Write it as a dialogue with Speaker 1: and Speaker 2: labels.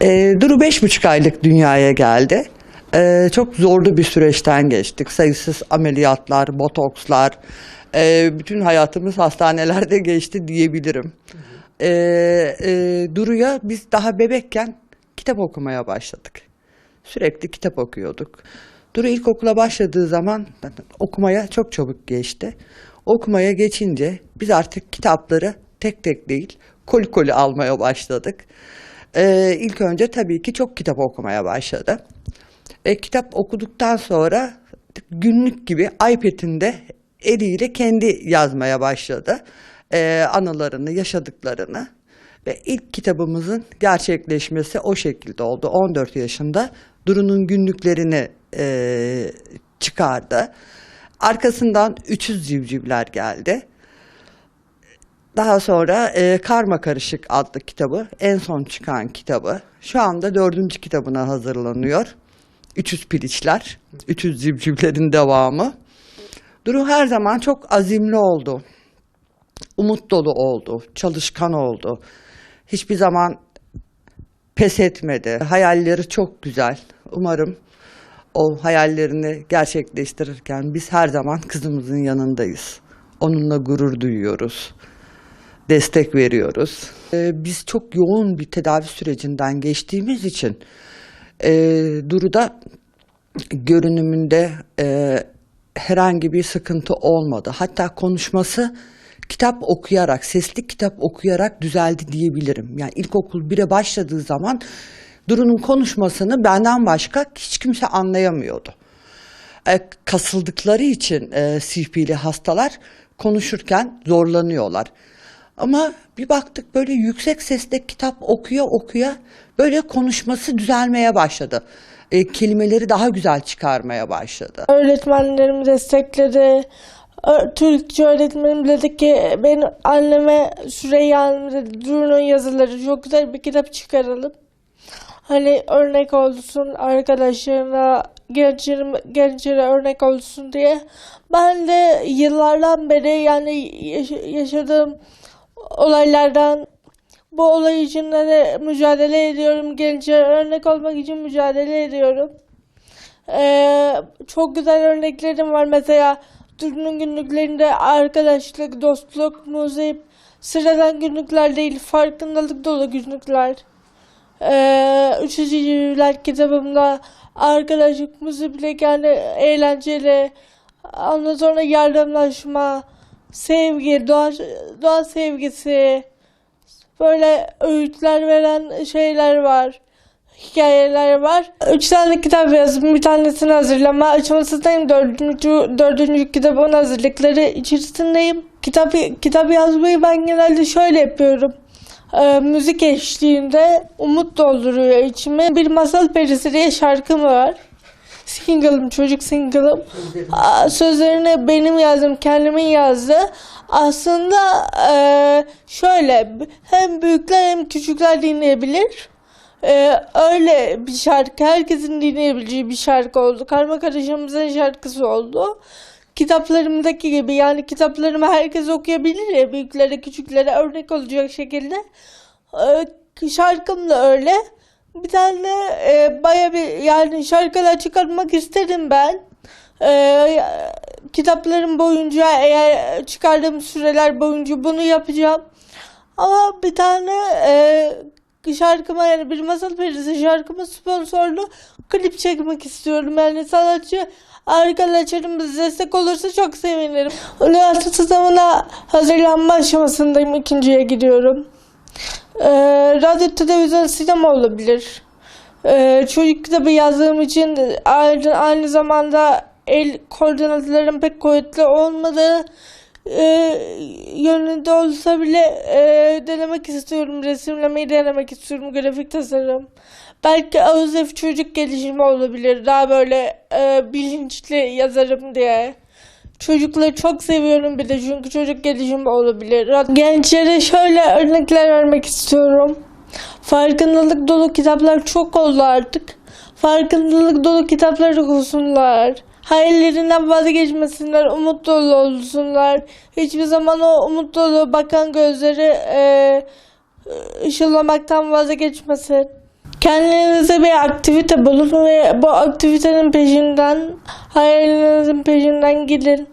Speaker 1: Ee, Duru beş buçuk aylık dünyaya geldi. Ee, çok zorlu bir süreçten geçtik. Sayısız ameliyatlar, botokslar, ee, bütün hayatımız hastanelerde geçti diyebilirim. Ee, e, Duru'ya biz daha bebekken kitap okumaya başladık. Sürekli kitap okuyorduk. Duru ilkokula başladığı zaman okumaya çok çabuk geçti. Okumaya geçince biz artık kitapları tek tek değil, koli koli almaya başladık. Ee, ilk önce tabii ki çok kitap okumaya başladı. E, kitap okuduktan sonra günlük gibi iPad'inde eliyle kendi yazmaya başladı. E, anılarını, yaşadıklarını. Ve ilk kitabımızın gerçekleşmesi o şekilde oldu. 14 yaşında Duru'nun günlüklerini e, çıkardı. Arkasından 300 civcivler geldi. Daha sonra e, Karma Karışık adlı kitabı, en son çıkan kitabı. Şu anda dördüncü kitabına hazırlanıyor. 300 piliçler, 300 civcivlerin devamı. Duru her zaman çok azimli oldu. Umut dolu oldu, çalışkan oldu. Hiçbir zaman pes etmedi. Hayalleri çok güzel. Umarım o hayallerini gerçekleştirirken biz her zaman kızımızın yanındayız. Onunla gurur duyuyoruz destek veriyoruz. Ee, biz çok yoğun bir tedavi sürecinden geçtiğimiz için e, Duru'da görünümünde e, herhangi bir sıkıntı olmadı. Hatta konuşması kitap okuyarak, sesli kitap okuyarak düzeldi diyebilirim. Yani ilkokul 1'e başladığı zaman Duru'nun konuşmasını benden başka hiç kimse anlayamıyordu e, kasıldıkları için e, CP'li hastalar konuşurken zorlanıyorlar. Ama bir baktık böyle yüksek sesle kitap okuya okuya böyle konuşması düzelmeye başladı. E, kelimeleri daha güzel çıkarmaya başladı.
Speaker 2: Öğretmenlerim destekledi. Türkçe öğretmenim dedi ki benim anneme Süreyya Hanım dedi Duru'nun yazıları çok güzel bir kitap çıkaralım. Hani örnek olsun arkadaşlarına, gençlere, gençlere örnek olsun diye. Ben de yıllardan beri yani yaş- yaşadığım olaylardan bu olay için de mücadele ediyorum. Gençlere örnek olmak için mücadele ediyorum. Ee, çok güzel örneklerim var. Mesela Duru'nun günlüklerinde arkadaşlık, dostluk, muzip, sıradan günlükler değil, farkındalık dolu günlükler. Ee, Üçüncü Civivler kitabımda arkadaşlık, muziplik yani eğlenceli, ondan sonra yardımlaşma, sevgi, doğa, doğa sevgisi, böyle öğütler veren şeyler var hikayeler var. Üç tane kitap yazdım. Bir tanesini hazırlama aşamasındayım. Dördüncü, dördüncü kitabın hazırlıkları içerisindeyim. Kitap, kitap yazmayı ben genelde şöyle yapıyorum. Ee, müzik eşliğinde umut dolduruyor içime. Bir masal perisi diye şarkım var. Single'ım, çocuk single'ım. Sözlerini benim yazdım, kendimin yazdı. Aslında eee, şöyle, hem büyükler hem küçükler dinleyebilir. Ee, öyle bir şarkı, herkesin dinleyebileceği bir şarkı oldu. Karma Karışımızın şarkısı oldu. Kitaplarımdaki gibi yani kitaplarımı herkes okuyabilir ya büyüklere küçüklere örnek olacak şekilde. Ee, şarkım da öyle. Bir tane e, baya bir yani şarkılar çıkartmak istedim ben. Ee, kitaplarım boyunca eğer çıkardığım süreler boyunca bunu yapacağım. Ama bir tane e, şarkıma yani bir masal perisi şarkıma sponsorlu klip çekmek istiyorum. Yani sanatçı arkadaşlarımız destek olursa çok sevinirim. Üniversite sınavına hazırlanma aşamasındayım. ikinciye gidiyorum. Ee, radyo, televizyon, sinema olabilir. Ee, çocuk kitabı yazdığım için aynı, aynı zamanda el koordinatlarım pek kuvvetli olmadığı e, yönünde olsa bile e, denemek istiyorum. Resimlemeyi denemek istiyorum. Grafik tasarım. Belki Ağız çocuk gelişimi olabilir. Daha böyle e, bilinçli yazarım diye. Çocukları çok seviyorum bir de çünkü çocuk gelişimi olabilir. Gençlere şöyle örnekler vermek istiyorum. Farkındalık dolu kitaplar çok oldu artık. Farkındalık dolu kitaplar okusunlar. Hayallerinden vazgeçmesinler, umut dolu olsunlar. Hiçbir zaman o umut dolu bakan gözleri e, ışıllamaktan vazgeçmesin. Kendinize bir aktivite bulun ve bu aktivitenin peşinden, hayalinizin peşinden gidin.